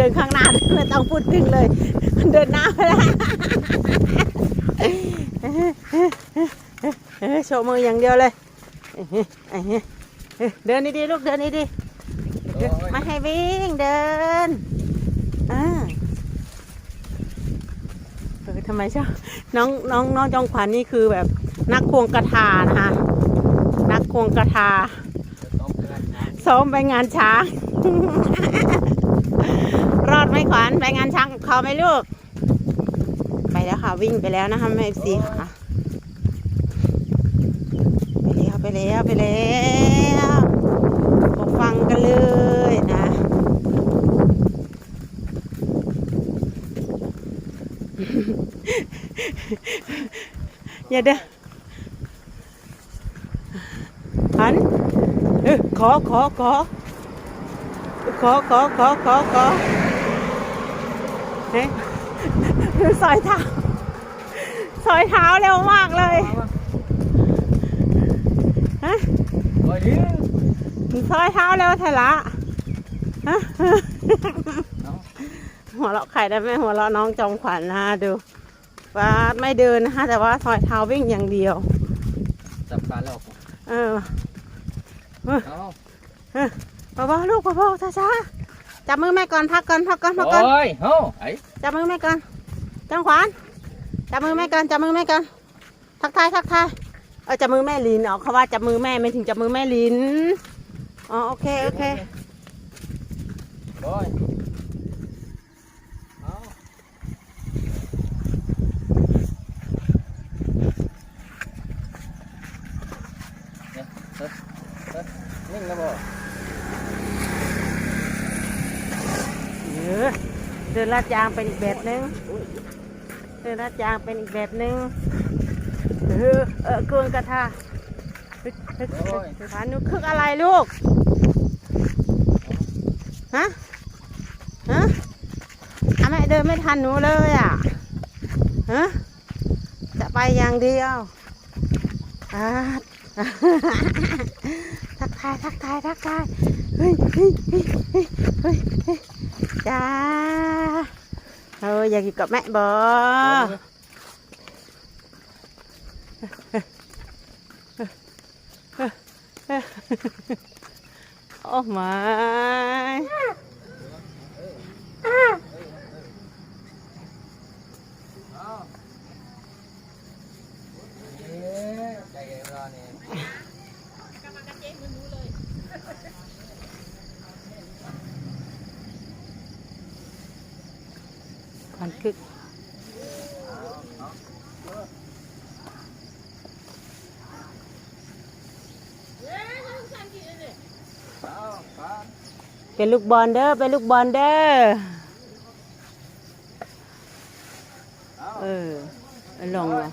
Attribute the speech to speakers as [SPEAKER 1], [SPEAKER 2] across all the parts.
[SPEAKER 1] เดินข้างหน้าไม่ต้องพูดถึงเลยเดินหน้าไม่ได้เอ้ยโชว์มืออย่างเดียวเลยเดินดีๆลูกเดินดีๆม่ให้วิ่งเดินอ่าเออทำไมชอบน้องน้องน้องจองขวัญนี่คือแบบนักควงกระทานะคะนักควงกระทาซ้อมไปงานช้าง มขวัญไปงานช้างกับเขาไหมลูก ไปแล้วค่ะ วิ่งไปแล้วนะคะแม่ซีค่ะ ไปแล้วไปแล้วไปแล้วมาฟังกันเลยนะอย่าเด้อหันเออขอขอขอขอขอขอขอขอ เฮ้ยสอยเท้าสอยเท้าเร็วมากเลยฮะ
[SPEAKER 2] โอ้ยดิ
[SPEAKER 1] สอยเท้าเร็วเถอะละฮะ
[SPEAKER 2] เอา
[SPEAKER 1] หัวเราะไข่ได้ไหมหัวเราะน้องจอมขวัญนะดูว่าไม่เดินนะคะ แต่ว่าซอยเท้าวิ่งอย่างเดียว
[SPEAKER 2] จับขาแล้ว
[SPEAKER 1] เออ
[SPEAKER 2] เอา
[SPEAKER 1] เบาๆลูกเบาๆช้าๆ จับมือแม่ก่อนพักก่อนพักก่อนพักก่อน
[SPEAKER 2] โอ้ยเฮ้าไอ้
[SPEAKER 1] จับมือแม่ก่อนจอมขวัญจับมือแม่ก่อนจับมือแม่ก่อนทักทายทักทายเออจับมือแม่ลินอ๋อเขาว่าจับมือแม่ไม่ถึงจับมือแม่ลินอ๋อโอเคโอเค
[SPEAKER 2] โอ้ยเอาเนี่ยเฮ้ยเฮ้ยนิ่งนะบ่
[SPEAKER 1] เออเดิน ลาดยางเป็นอีกแบบนึงเดินลาดยางเป็นอีกแบบนึงเออเออเกินกระทาเฮ้ยเฮ้ยเฮ้ยเฮ้ยฐานหนูคึกอะไรลูก ฮะ ฮะอะแม่เดินไม่ทันหนูเลยอะ ฮะ จะไปอย่างเดียวอ่าทักทายทักทายทักทาย เฮ้ยเฮ้ยเฮ้ยเฮ้ย จ้าเอออยากอยู่กับแม่บอโอ้ไม่
[SPEAKER 2] เอาเอ๊ะใจเย็นรอนี่
[SPEAKER 1] มันคึก
[SPEAKER 2] เป็
[SPEAKER 1] นลูกบอลเด้อเป็นลูกบอลเด้อ
[SPEAKER 2] เอา
[SPEAKER 1] เอลงเหรอ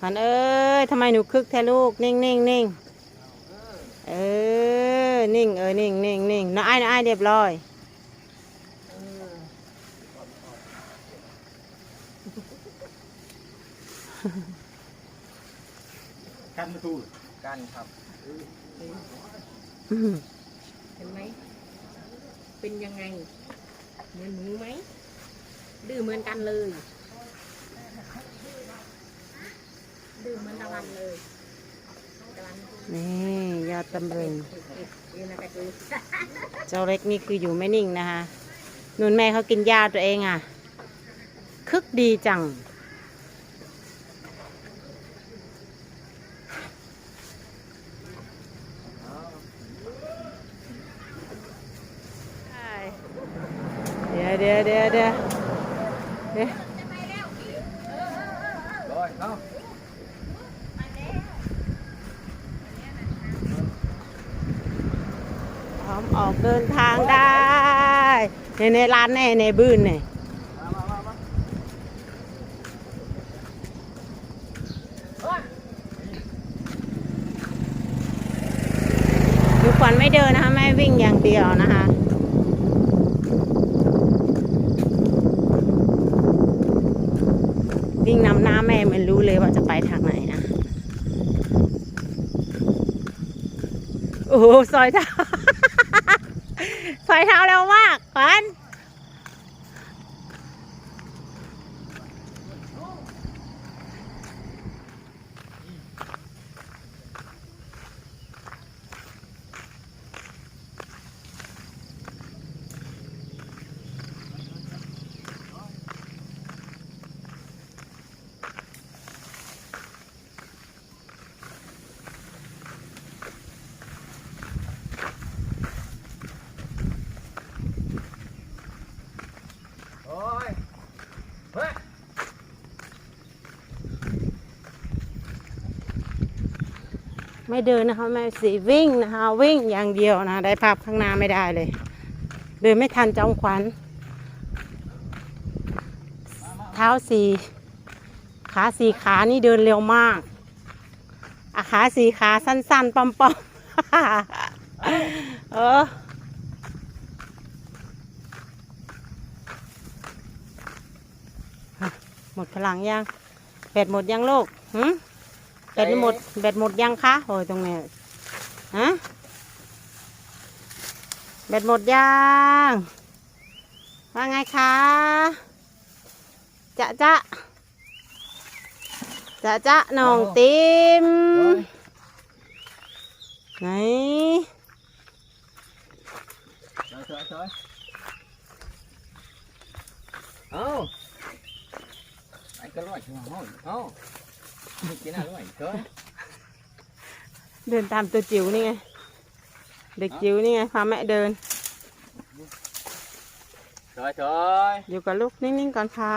[SPEAKER 1] ขันเอ้ยทำไมหนูคึกแท้ลูก นิ่งนิ่งนิ่งเออ นิ่ง เออ นิ่งนิ่งนิ่งน้าไอ้น้าไอ้เรียบร้อย
[SPEAKER 2] กันประตูกันครับ
[SPEAKER 3] เห็นไหม เป็นยังไง เหมือนหนูไหม ดื้อเหมือนกันเลย ดื้อเหมือนตะวันเลยตะวัน
[SPEAKER 1] นี่ยอดตำรึง
[SPEAKER 3] เอ็ดเอ็นอะไรดู
[SPEAKER 1] เจ้าเล็กนี่คืออยู่ไม่นิ่งนะคะนุ่นแม่เขากินยาตัวเองอะ คึกดีจัง เดี๋ยวเดี๋ยวเดี๋ยวเดี๋ยวพร้อมออกเดินทางได้ในในร้านแน่ในบื้นเนี่ย
[SPEAKER 2] มามามามา
[SPEAKER 1] ดูขวัญไม่เดินนะคะแม่วิ่งอย่างเดียวนะคะ วิ่งนำหน้าแม่มันรู้เลยว่าจะไปทางไหนนะ โอ้ซอยเท้า ซอยเท้าเร็วมากขวัญ ไม่เดินนะคะแม่สีวิ่งนะคะวิ่งอย่างเดียวนะได้ภาพข้างหน้าไม่ได้เลย เดินไม่ทันจอมขวัญเท้าสีขาสีขานี่เดินเร็วมากอะขาสีขาสั้นๆปอมๆเออหมดพลังยังแบตหมดยังลูกหืม แบตหมด แบตหมดยังคะโอ้ยตรงนี้ฮะแบตหมดยังว่าไงคะจะจะจะจะน้องติมไหน
[SPEAKER 2] Trời trời trời. Ô. Anh có loại chưa không? Ô. Cái nào loại trời.
[SPEAKER 1] เดินตามตัวจิ๋วนี่ไง เด็กจิ๋วนี่ไงพาแม่เดิน
[SPEAKER 2] Trời trời.
[SPEAKER 1] อยู่กับลูกนิ่งๆก่อนค่ะ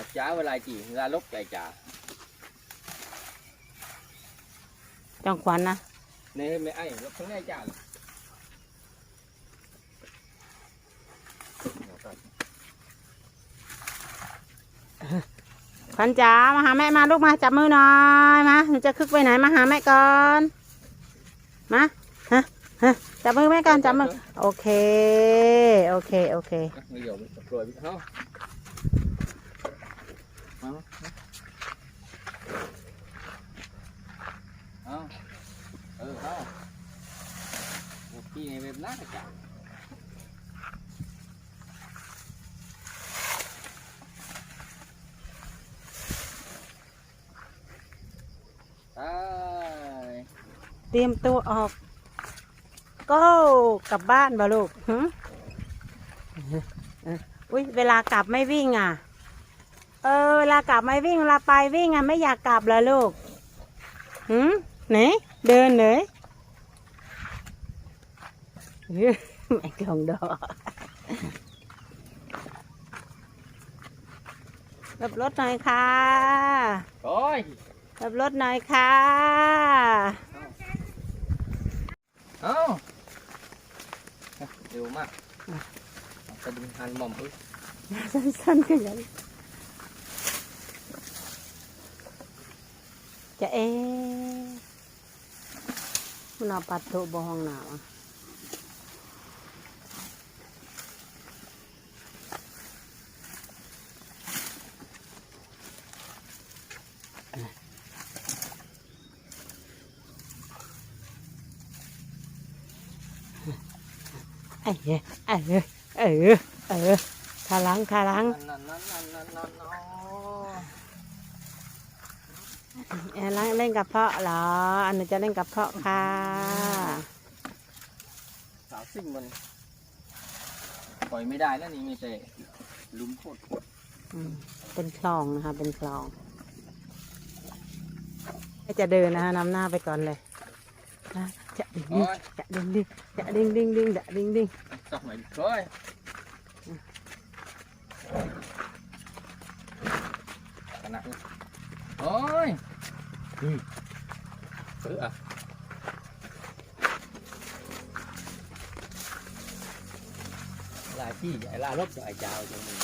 [SPEAKER 2] À, Chá với lại chỉ ra lúc chạy chả.
[SPEAKER 1] จองขวัญนะ
[SPEAKER 2] Nè mẹ anh lúc xuống đây chả.
[SPEAKER 1] ขวัญจ๋ามาหาแม่มาลูกมาจับมือหน่อยมาหนูจะคึกไปไหนมาหาแม่ก่อนมาฮะฮะจับมือแม่ก่อนจับมือโอเคโอเคโอเค
[SPEAKER 2] Bây giờ mình tập rồi biết không? Không. Không. Ừ không. Một khi này mềm nát là chả. ไป
[SPEAKER 1] เตรียมตัวออก ก็กลับบ้านบ่ลูกหึเอออุ้ยเวลากลับไม่วิ่งอะ เออ เวลากลับไม่วิ่งเวลาไปวิ่งอะไม่อยากกลับเหรอลูกหืมไหนเดินเลยไม่กลองดอกรับรถหน่อยค่ะ
[SPEAKER 2] rồi
[SPEAKER 1] รับรถหน่อยค่ะ
[SPEAKER 2] không đều mà ta đừng hành mỏng ơi
[SPEAKER 1] สั้นๆก็ยังจะเอ๊ะมันเอาปัดโตบห้องหนาว เออเออเออเออขาหลังขาหลัง
[SPEAKER 2] Năn, năn, năn, năn, năn, năn.
[SPEAKER 1] เอ่อเล่นกับเพาะเหรอ อันนี้จะเล่นกับเพาะค่ะ
[SPEAKER 2] Thảo sinh mình Pòi mới đài đó này mới tệ Lúm khột
[SPEAKER 1] อืมเป็นคลองนะคะเป็นคลองให้จะเดินนะคะนำหน้าไปก่อนเลยนะ จะดิ่งดิ่ง
[SPEAKER 2] Rồi
[SPEAKER 1] จะดิ่งดิ่งจะดิ่งดิ่งดิ่งจะดิ่งดิ่ง
[SPEAKER 2] Sọc mày rồi Cả nặng Rồi Ừ Thứ à là chi vậy là lúc rồi chào cho mình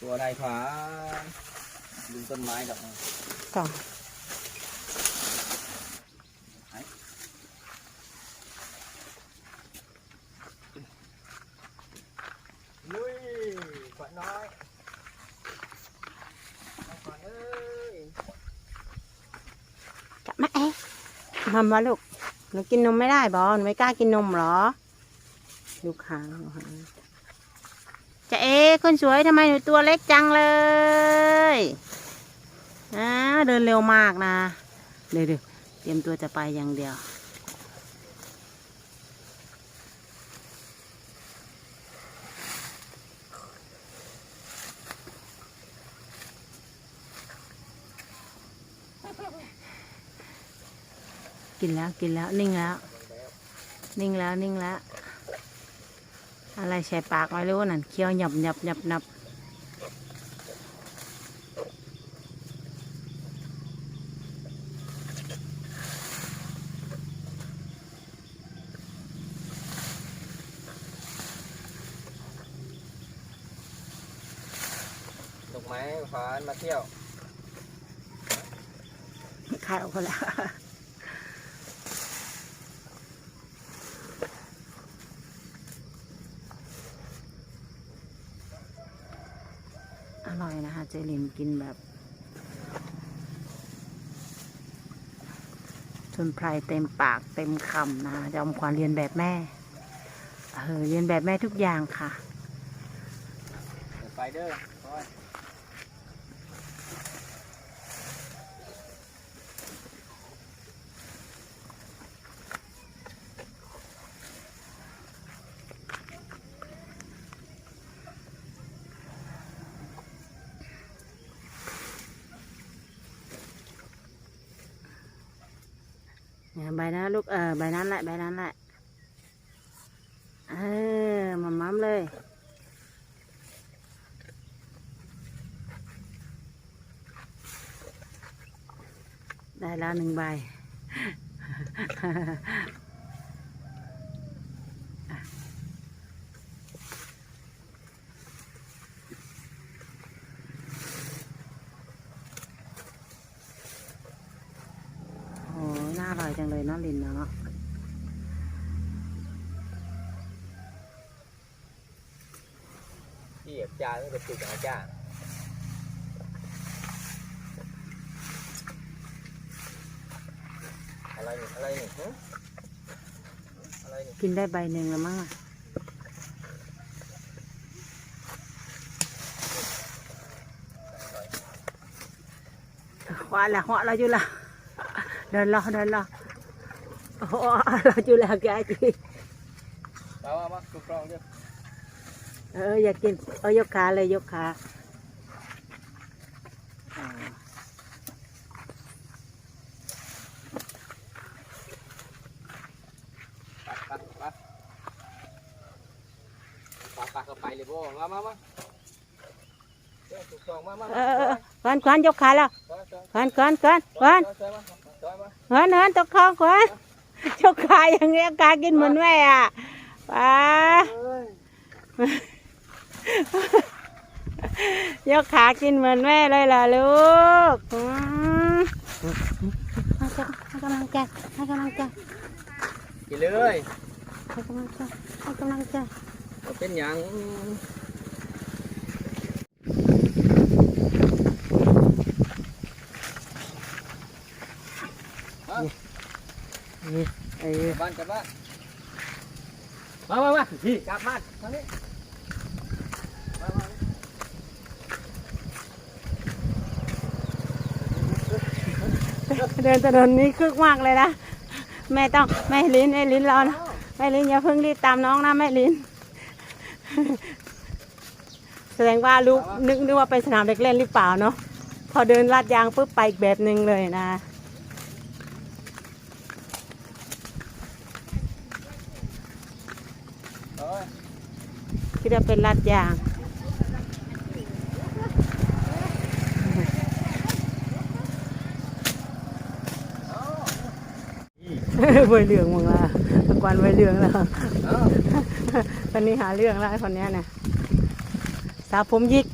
[SPEAKER 2] Chùa đây khóa Đừng tân mai động
[SPEAKER 1] ก ทำวะลูกหนูกินนมไม่ได้บอหนูไม่กล้ากินนมเหรอ ดูขางดูหาจะเอ๊คนสวยทำไมหนูตัวเล็กจังเลยอ่าเดินเร็วมากนะ เดี๋ยวเตรียมตัวจะไปอย่างเดียว กินแล้วกินแล้วนิ่งแล้ว นิ่งแล้วนิ่งแล้ว อะไรใส่ปากไม่รู้นั่นเคี้ยวหยับหยับหยับหยับ
[SPEAKER 2] ดอกไม้ฟานมาเที่ยว
[SPEAKER 1] ขายออกไปแล้ว อ ร่อยนะเลินกินแบบชนไพรเต็มปากเต็มคำนะคะจอมขวัญเรียนแบบแม่ เออเรียนแบบแม่ทุกอย่างค่ะ
[SPEAKER 2] ไปเด้อ คอย
[SPEAKER 1] เนี่ยใบนั้นลูกเออใบนั้นแหละใบนั้นแหละเออมาม้มเลย ได้แล้วหนึ่งใบ โอ้ยน่าอร่อยจังเลยเน้องลินเนาะ
[SPEAKER 2] ที่อาจารย์ก็ติดอาจารย์อะไรนี่อะไรนี่ฮะอะไรนี่
[SPEAKER 1] กินได้ใบหนึ่งแล้วมั้งอะหัวละหัวเราอยู่ละ เดินรอเดินรอโอ้โหเราอยู่แล้วแกจี
[SPEAKER 2] มา เด้อ
[SPEAKER 1] เอออยากกินเอายกขาเลยยกขาอ่า
[SPEAKER 2] ไปไปไปไปไปก็ไปเลยโบ้มามามาเด้อถูกต้องมามา
[SPEAKER 1] เออเออควันควันยกขาแล้ว
[SPEAKER 2] ซอยซอย
[SPEAKER 1] ควันควันควันควัน
[SPEAKER 2] ซอยมาซอยมา
[SPEAKER 1] เหินเหินตกคลองควันยกขาอย่างเงี้ยกากินเหมือนแม่อะป้ายกขากินเหมือนแม่เลยล่ะลูกอืมให้กำลังใจให้กำลังใจ
[SPEAKER 2] กินเลย
[SPEAKER 1] ให้กำลังใจให้กำลังใจ
[SPEAKER 2] บ่เป็นหยัง
[SPEAKER 1] นี่เออก
[SPEAKER 2] ลั บบ้านกลับบ้านมามามาพี่กลับบ้านทางนี้มามา
[SPEAKER 1] เดินถนนนี้คึกมากเลยนะแม่ต้องแม่ลิ้นแม่ลิ้นรอนะแม่ลิ้นอย่าเพิ่งรีบตามน้องนะแม่ลิ้น แสดงว่าลูกนึกนึกว่าเป็นสนามเด็กเล่นหรือเปล่าเนาะพอเดินลาดยางปุ๊บไปอีกแบบหนึ่งเลยนะ
[SPEAKER 2] เอ้ย
[SPEAKER 1] คิดว่าเป็นลาดยาง ใบเหลืองมึงละตะกวันใบเหลืองแล้ว
[SPEAKER 2] เอ้า
[SPEAKER 1] ตอนนี้หาเรื่องแล้วไอ้คนเนี้ยเนี่ยสาวผมหยิก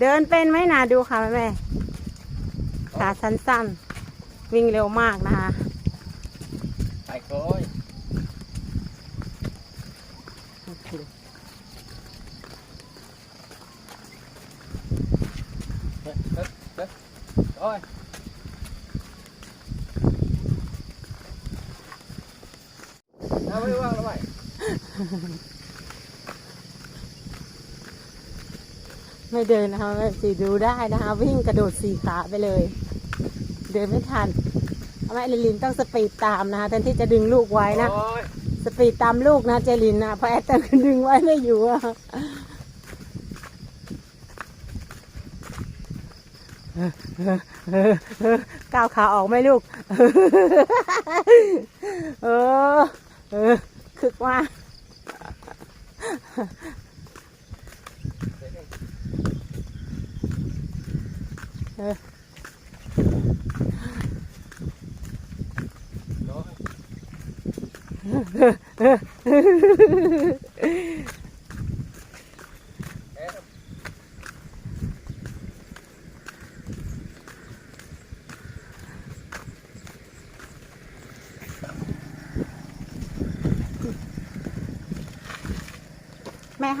[SPEAKER 1] เดินเป็นไหมนาดูค่ะแม่ขาสั้นๆ วิ่งเร็วมากนะคะ
[SPEAKER 2] ไปโอย ยน้ำไม่ว่างแล้วไห
[SPEAKER 1] ไม่เดินนะคะสีดูได้นะคะ วิ่งกระโดดสี่ขาไปเลย เดินไม่ทันทำไม่ลินต้องสปีดตามนะคะแทนที่จะดึงลูกไว้นะ สปีดตามลูกนะเจลินนะเพราะแอตเตอร์ดึงไว้ไม่อยู่อะ ก้าวขาออกไหมลูก เออ เออ คึกว่าแม่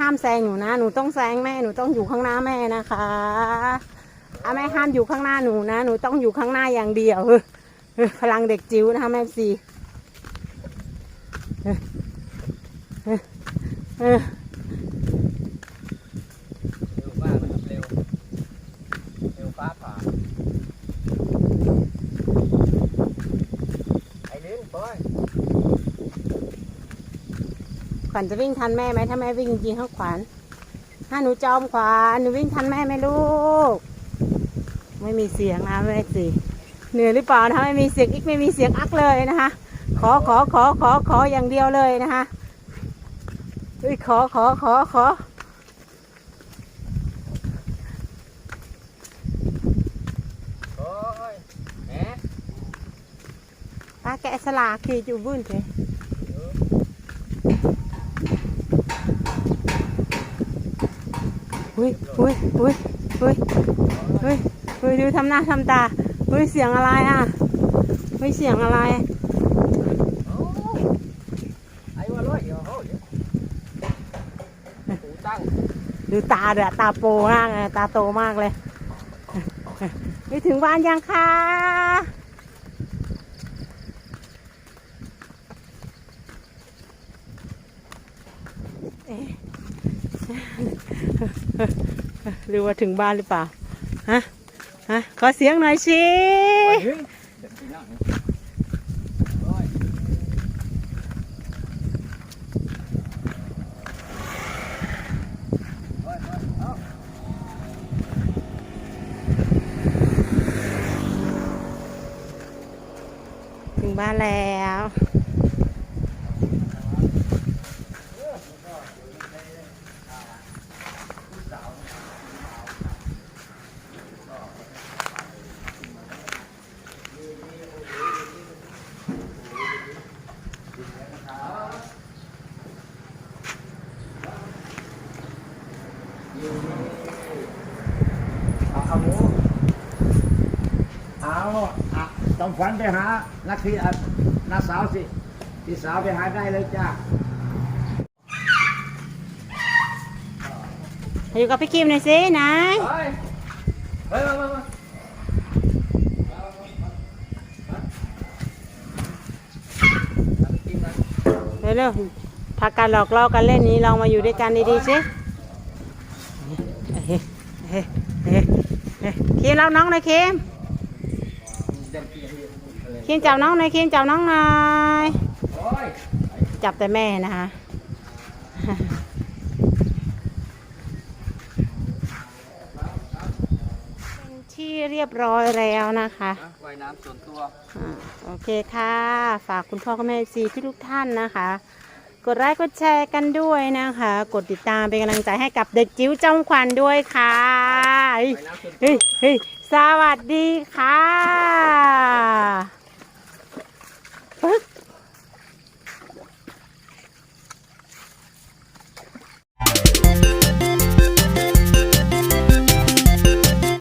[SPEAKER 1] ห้ามแซงหนูนะ หนูต้องแซงแม่หนูต้องอยู่ข้างหน้าแม่นะคะอาแม่ห้ามอยู่ข้างหน้าหนูนะ หนูต้องอยู่ข้างหน้าอย่างเดียวพลังเด็กจิ๋วนะคะแม่สีเฮ้ยเฮ้ยเฮ้ย
[SPEAKER 2] เร็วมากนะครับเร็วเร็วฟ้าผ่าไอ้ลิ้นบอย
[SPEAKER 1] ข วัญจะวิ่งทันแม่ไหมถ้าแม่วิ่งจริงๆข้างขวัญถ้าหนูจอมขวัญหนูวิ่งทันแม่ไหมลูก ไม่มีเสียงนะแม่สีเหนื่อยหรือเปล่านะคะไม่มีเสียงอีกไม่มีเสียงอักเลยนะคะ ขอขอขอขอขออย่างเดียวเลยนะคะเฮ้ยขอขอขอขอ
[SPEAKER 2] โอ้ยแหม
[SPEAKER 1] ป้าแกะสลากคือจูบุ้นเถอะ อุ้ยอุ้ยอุ้ยอุ้ยอุ้ยอุ้ยดูทำหน้าทำตาอุ้ยเสียงอะไรอะอุ้ยเสียงอะไร
[SPEAKER 2] ไอ้ว่าร้อยเดียวโอ้ยหูตั้ง
[SPEAKER 1] ดูตาเด้อตาโปมากเลยตาโตมากเลยไปถึงบ้านยังคะ หรือว่าถึงบ้านหรือเปล่า ฮะ ฮะ ขอเสียงหน่อยสิถึงบ้านแล้ว
[SPEAKER 4] เอาเอาหมู เอาอะต้องฝันไปหานักที่อะนักสาวสิที่สาวไปหาได้เลยจ้า
[SPEAKER 1] อยู่กับพี่คิมหน่อยสิไหน
[SPEAKER 2] เฮ้ยเฮ้ยมามามาเอาไปกินนะ
[SPEAKER 1] เร็วๆพากันหลอกล่อกันเล่นนี้ลองมาอยู่ด้วยกันดีๆสิเฮ้ยเฮ้ยเฮ้ยเฮ้ยคิมรับน้องหน่อยคิม
[SPEAKER 2] เดินกินอะไร
[SPEAKER 1] คิมจับน้องหน่อยคิมจับน้องหน่อย
[SPEAKER 2] โอ้ย
[SPEAKER 1] จับแต่แม่นะคะเป็นที่เรียบร้อยแล้วนะคะ
[SPEAKER 2] อะว่ายน้ำส่วนตัว
[SPEAKER 1] อ่าโอเคค่ะ ฝากคุณพ่อคุณแม่ซีทุกๆท่านนะคะ กดไลค์กดแชร์กันด้วยนะคะ กดติดตามเป็นกำลังใจให้กับเด็กจิ๋วจอมขวัญด้วยค่ะเฮ้ย
[SPEAKER 2] ว่ายน้ำส่วนตัว
[SPEAKER 1] เฮ้ยเฮ้ยสวัสดีค่ะ What?